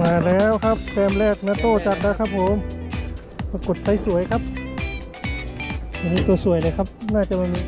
มาแล้วครับแต้มแรกนะโต้จัดแล้วครับผมปรากฏไซส์สวยครับอันนี้ตัวสวยเลยครับ น่าจะมันมี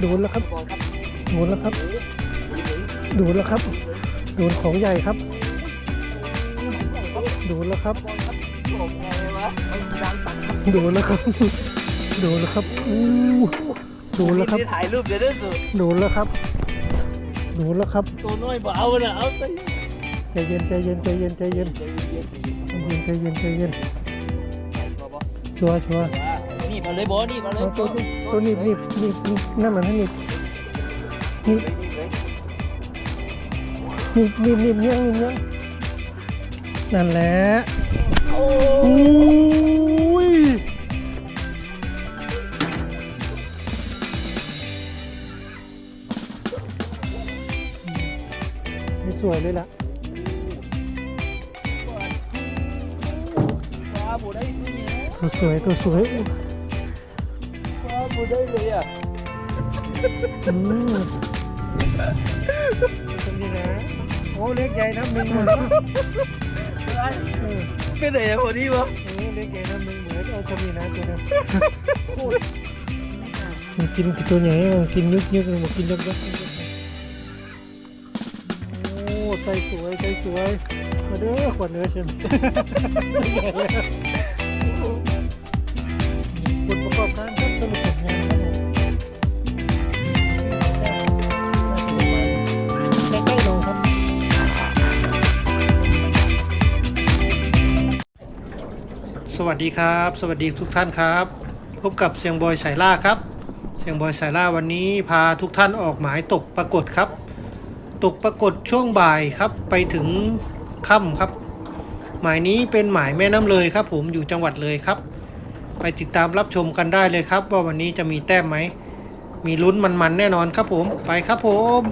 โดนแล้วครับ โดนแล้วครับ โดนแล้วครับ โดนแล้วครับดนของใหญ่ครับ โดนแล้วครับดังตังครับโดนแล้วครับ ดนแล้วครับอู้โดนแล้วครับ ถ่ายรูปเดี๋ยวได้สุดโดนแล้วครับโดนแล้วครับ ตัวน้อยบ่เอาน่ะเอาไปใจเย็นใจเย็นใจเย็นใจเย็นใจเย็นใจเย็นใจเย็นใจเย็นใจเย็นบ่บ่ชัวร์ชัวร์นี่มาเลยบ่นี่มาเลยเอาตัวตัวตัวหนีบหนีบหนีบหนีบนั่นมันให้หนีบหนีบนี่เลยหนีบหนีบหนีบเงี้ยงหนีบเงี้ยงนั่นแหละโอ้ วยเลยล่ะปลาบ่ได้ตัวเนี้ยตัวสวยตัวสวยอู้ปลาบ่ได้เลยอะอืมตรงนี้นะโอ้เล็กใหญ่นะมึงหมดแล้วเออเป็นไหนพอดีวะเออเล็กใหญ่นะมึงเหมือนเอาตรงนี้นะตัวนั้นมันกินตัวใหญ่มันกินยึกยึกมันกินยักยักยักโอ้ ใจสวยใจสวยมาเด้อขวดเนื้อเช่นผลประกอบการครับสรุปผลงานครับผมใกล้ๆลงครับสวัสดีครับ สวัสดีทุกท่านครับ พบกับเสียงบอยสายล่าครับ เสียงบอยสายล่าวันนี้พาทุกท่านออกหมายตกปรากฏครับ ตกปรากฏช่วงบ่ายครับไปถึงค่ำครับ หมายนี้เป็นหมายแม่น้ำเลยครับ ผมอยู่จังหวัดเลยครับ ไปติดตามรับชมกันได้เลยครับ ว่าวันนี้จะมีแต้มไหม มีลุ้นมันๆแน่นอนครับผมไปครับผม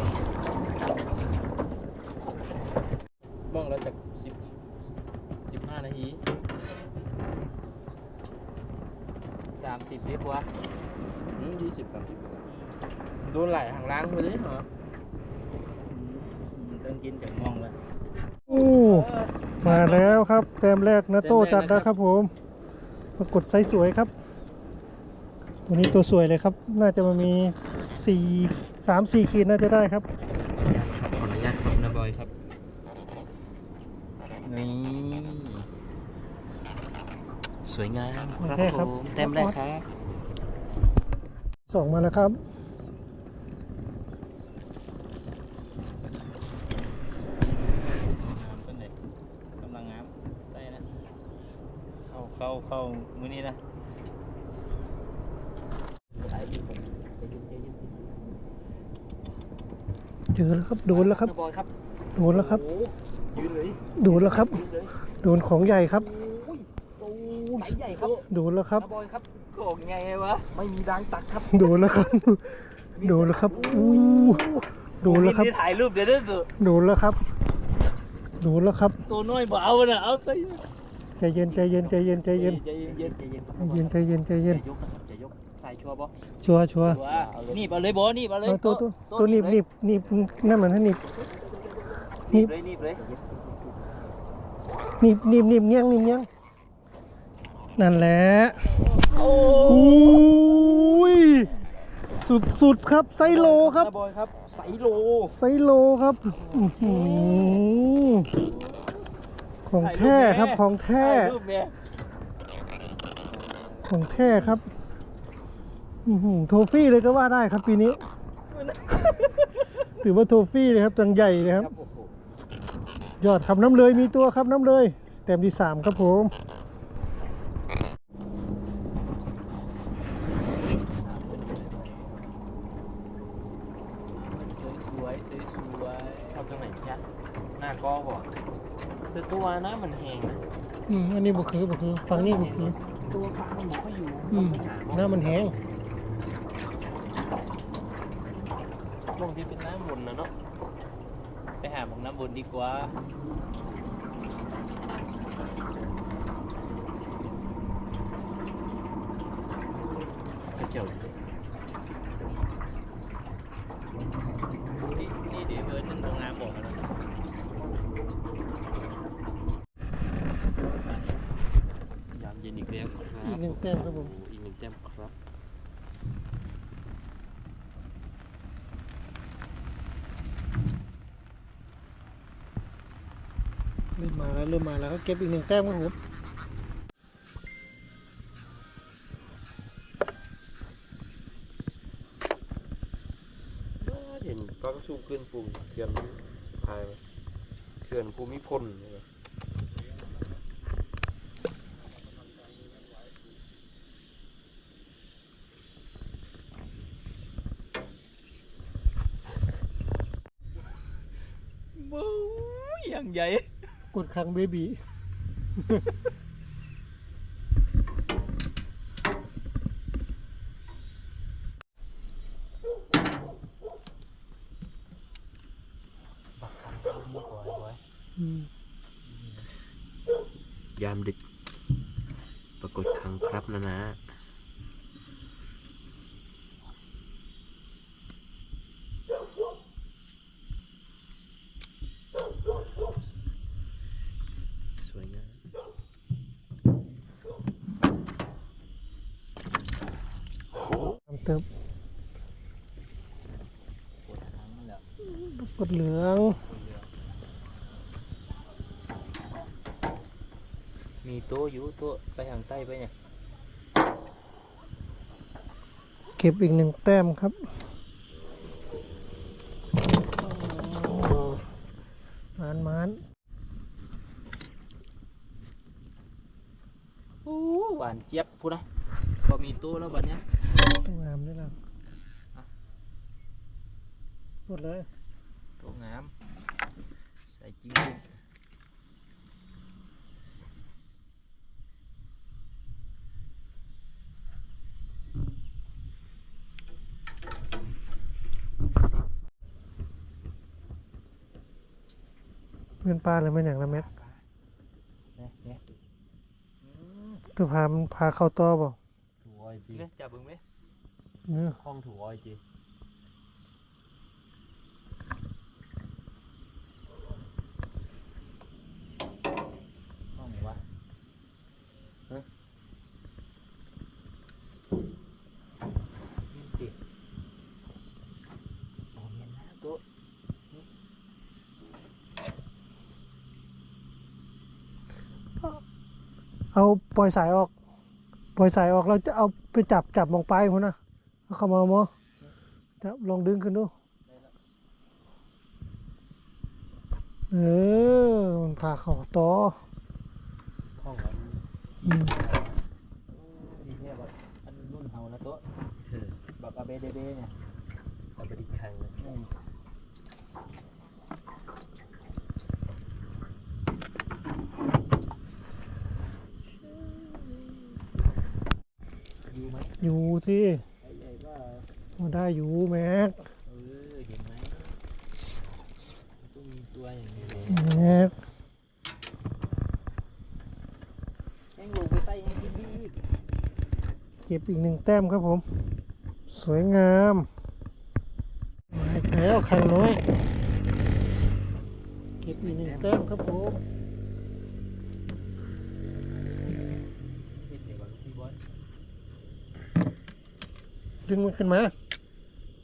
บ้องเราจากสิบสิบห้านาทีสามสิบลิตรวะอืมยี่สิบสามสิบโดนไหลหางล้างไปเลยเหรอเริ่ม กินจากมองเลยโอ้มาแล้วครับแต้มแรกนะโต้จัดแล้วครับผมปรากฏไซส์สวยครับ ตัวนี้ตัวสวยเลยครับ น่าจะมามีสี่สามสี่ขีดน่าจะได้ครับขออนุญาตครับนะบอยครับนี่สวยงามโอเคครับผมเต็มแรกครับสองมาแล้วครับ ต้นเด็กกำลังงามใส่นะ เข้าเข้าเข้ามือนี้นะใจเย็นใจเย็นเจอแล้วครับโดนแล้วครับนะบอยครับโดนแล้วครับ โอ้ยืนเลยโดนแล้วครับ ยืนเลยโดนของใหญ่ครับ โอ้ยสายใหญ่ครับโดนแล้วครับ นะบอยครับโก่งไงวะไม่มีดังตักครับโดนแล้วครับ โดนแล้วครับอู้โดนแล้วครับ ถ่ายรูปเดี๋ยวได้สุดโดนแล้วครับ โดนแล้วครับ ตัวน้อยบ่เอาน่ะเอาไป ใจเย็นใจเย็นใจเย็นใจเย็นใจเย็นใจเย็นใจเย็นใจเย็นใจเย็นจะยกนะครับจะยกใส่ชัวร์บ่ชัวร์ชัวร์ชัวร์นี่มาเลยบ่นี่มาเลยเอาตัวตัวตัวหนีบหนีบหนีบนั่นมันให้หนีบหนีบเลยหนีบเลยหนีบหนีบหนีบเงี้ยงหนีบเงี้ยงนั่นแหละโอ้อุ้ยสุดสุดๆครับไซโลครับนะบอยครับใส่โลไซโลครับอื้อหือ ของแท้ครับของแท้ถ่ายรูปเนี่ยของแท้ครับอื้อหือโทฟี่เลยก็ว่าได้ครับปีนี้ ถือว่าโทฟี่เลยครับตังใหญ่เลยครับโอ้โหยอดครับน้ำเลยมีตัวครับน้ำเลยเต็มที่สามครับผมสวยสวยสวยสวยเอาตรงไหนจ๊ะหน้ากอบ่ แต่ตัวนะมันแหงนะอืมอันนี้บุคือบุคือฟังนี่บุคือ ตัวปลามันอยู่ก็อยู่อืม หน้ามันแห้งลงที่เป็นน้ำวนนะเนาะไปหาของน้ำวนดีกว่า เกี่ยวนี่นี่เดี๋ยวเบอร์หนึ่งโรงงานบอกแล้วนะยามเย็นอีกแล้วครับ อีกหนึ่ง แต้มครับผมโอ้โหอีกหนึ่งแต้มครับเริ่มมาแล้วเริ่มมาแล้วก็เก็บอีกหนึ่งแต้มครับผมเห็นปลากระสูขึ้นฟูงเขื่อนพายมาเขื่อนภูมิพลเลย บู๊อย่างใหญ่ กด คังเบบียามดึก ปรากฏครั้งครับนะนะ สวยงาม ทำเติม ปวดครั้งนั่นแหละ ก ดเหลือง มีโต๊ะอยู่โต๊ะไปทางใต้ไปเนี่ย เก็บอีกหนึ่งแต้มครับมานมานโอ้หวานเจี๊ยบพูดนะพอมีโต๊ะแล้วบัดเนี้ยงามด้วยล่ะกดเลยโต๊ะงาม ใส่จริงจริงเพื่อนป้าเลยไม่อย่างละเม็ดเนี่ยเนี่ยตัวพามันพาเข้าต่อบ่ถูออยจีเนี่ยจับเบึงไหมเนื้อห้องถูออยจีห้องไหนวะฮะนี่สิโอ้เมียนนะโต๊ะ เอาปล่อยสายออก ปล่อยสายออกเราจะเอาไปจับจับมองไปพุ่นนะเอาเข้ามาหมอจับลองดึงขึ้นดู เออ มันพาเข้าต่อห้องเหรออืมดีเนี่ยแบบอันรุ่นเฮานะโต๊ะแบบอาเบเดเบเนี่ยอาเบดิคังอืมอยู่ไหม อยู่ที่ ไอ้ใหญ่ก็ มาได้อยู่แม็ก เออเห็นไหมมันต้องมีตัว อย่างนี้เลยแม็กแห้งลงไปใต้แห้งกินดีอีกเก็บอีกหนึ่งแต้มครับผม สวยงามมาอีกแล้วคันน้อย เก็บอีกหนึ่งแต้มครับผม ดึงมันขึ้นมา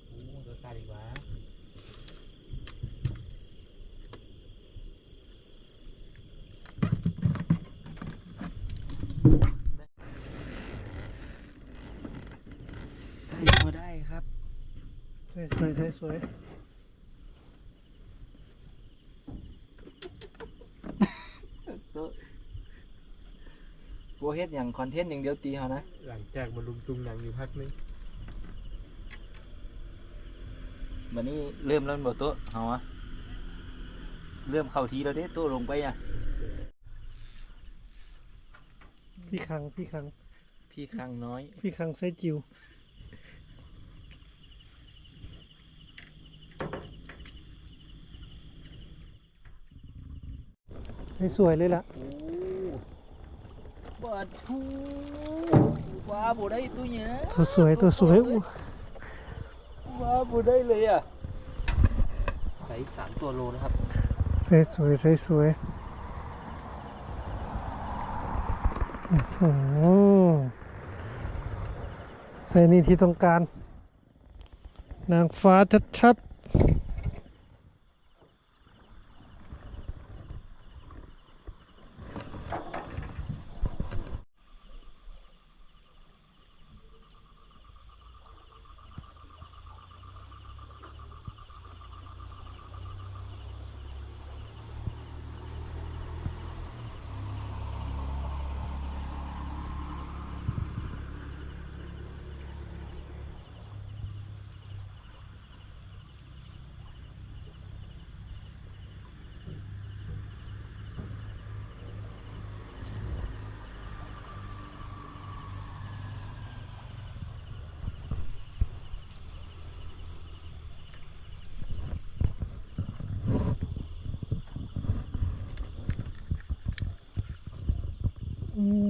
โอ้ตัวตาดีกว่าใส่ก็ได้ครับ สวยสวยสวยสวยโบเฮ็ดอย่างคอนเทนต์อย่างเดียวตีเขานะ หลังจากมาลุมตุงหนังอยู่พักนึง วันนี้เริ่มแล้วบ่โต๊ะเขาอะเริ่มเข้าทีแล้วเด้โต๊ะลงไปอะพี่คังพี่คังพี่คังน้อย พี่คังไซจิวให้สวยเลยล่ะโอ้บาทูว้าบ่ได้ตัวเนี้ยตัวสวยตัวสวยอู้ ว้าบูได้เลยอะใส่สามตัวโลนะครับสวยสวยสวยสวยอื้อหือใส่นี่ที่ต้องการ นางฟ้าชัดๆ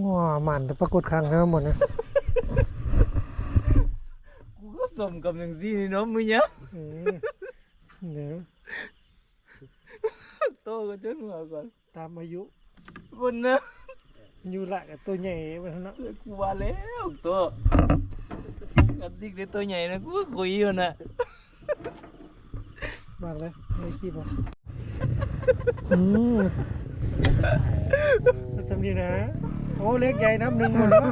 ว้าหมันแต่ปรากฏครั้งทั้งหมดนะกูก็สมกับอย่างซี่นี่เนาะมึงเนี้ยอืมเดี๋ยวโตก็จนหัวก่อนตามอายุคนนะอยู่ละกับตัวใหญ่มันเนาะกูว่าแล้วตัวกันซิกได้ตัวใหญ่นะกูก็คุยอยู่น่ะบางเลยไม่ขี้บอกอืมจำดีนะ โอ้เล็กใหญ่น้ำหนึ่งหมดแล้ว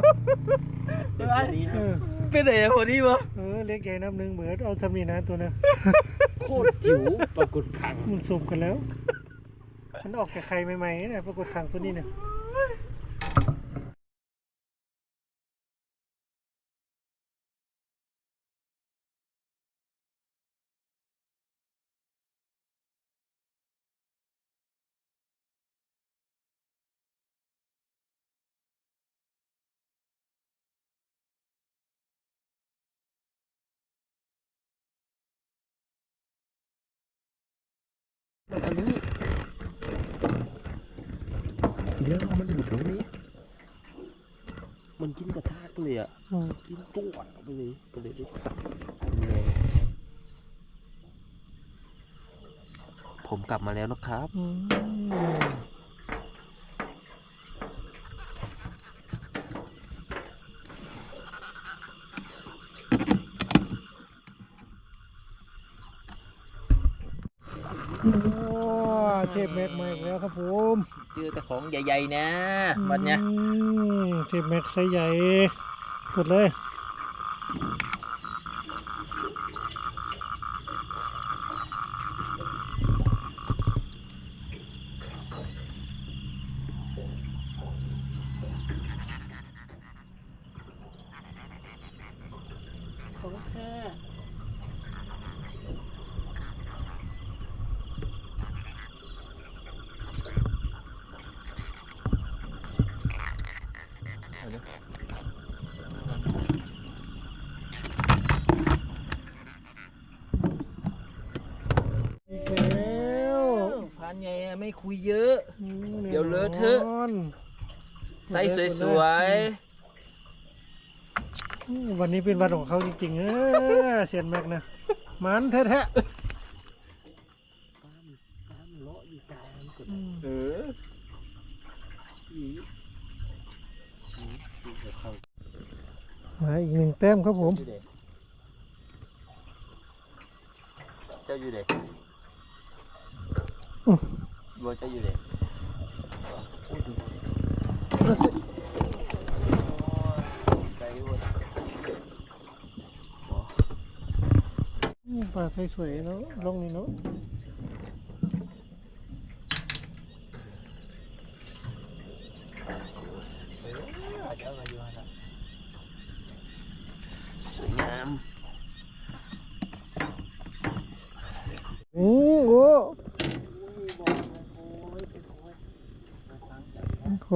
เออเป็นไหนอะพอดีวะเออเล็กใหญ่น้ำหนึ่งเหมือนเอาจำดีนะตัวนะโคตรจิ๋วปรากฏขังมันสมกันแล้ว มันออกจากไข่ใหม่ๆนะปรากฏขังตัวนี้เนี่ย อันนี้เดี๋ยวมันอยู่ตรงนี้ มันกินกระชากเลยอะอืมกินจวดไปเลยก็เลยได้สับเลยผมกลับมาแล้วนะครับ โอ้เทปแม็กมาอีกแล้วครับผมเจอแต่ของใหญ่ๆนะวันเนี้ยอืมเทปแม็กไซส์ใหญ่กดเลย ของแค่เอาดิ อีกแล้ว พัน ไงอะไม่คุยเยอะอืมเดี๋ยวเลอะเทอะแน่นอนไซส์สวยอืมวันนี้เป็นวันของเขาจริงๆเออเซียนแม็กนะมันแท้ๆอืมๆเออมาอีกหนึ่งแต้มครับผมอยู่เด็เจ้าอยู่เด็อื้อ วจ้าอยู่เลหมดอืมปลาสวยๆเนาะลงนี่เนาะ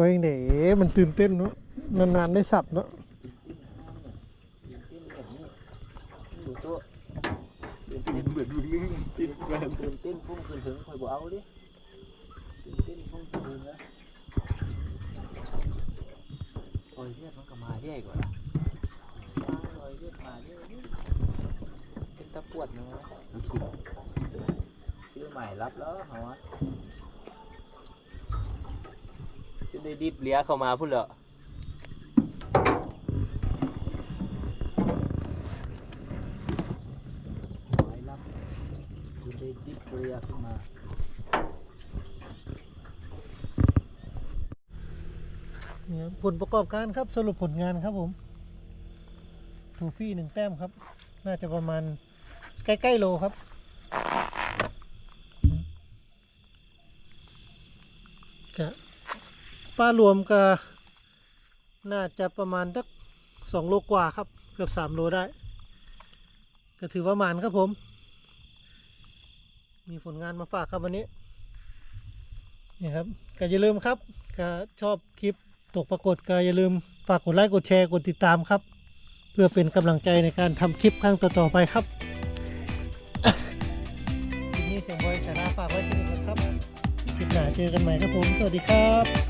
อ้ยเด๋มันตื่นเต้นเนาะนานๆได้สับเนาะตื่วเหมือนมึงนึงๆฟุ้งๆถึงคอบเอาดิตื่นเต้งๆนะคอยเรียกมันก็มาเรื่อยกว่าคอยเรียกมาเรื่อยเป็นะปวดนนขิชื่อใหม่รับแล้วเหรอ จะได้ดิบเลี้ยเข้ามาพุ่นเหรอหมายรับจะได้ดิบเลี้ยขึ้นมาเนี่ยผลประกอบการครับสรุปผลงานครับผมทูฟี่หนึ่งแต้มครับ น่าจะประมาณใกล้ ๆ โลครับ กะ ป้ารวมก็น่าจะประมาณสักสองโลกว่าครับ เกือบสามโลได้ ก็ถือว่าหมานครับผม มีผลงานมาฝากครับวันนี้นี่ครับก็อย่าลืมครับก็ชอบคลิปตกปรากฏก็อย่าลืมฝากกดไลค์กดแชร์กดติดตามครับ เพื่อเป็นกำลังใจในการทำคลิปครั้งต่อๆไปครับคลิปนี้เสียงบอยสาราฝากไว้ที่นี่ครับคลิปหน้าเจอกันใหม่ครับผม สวัสดีครับ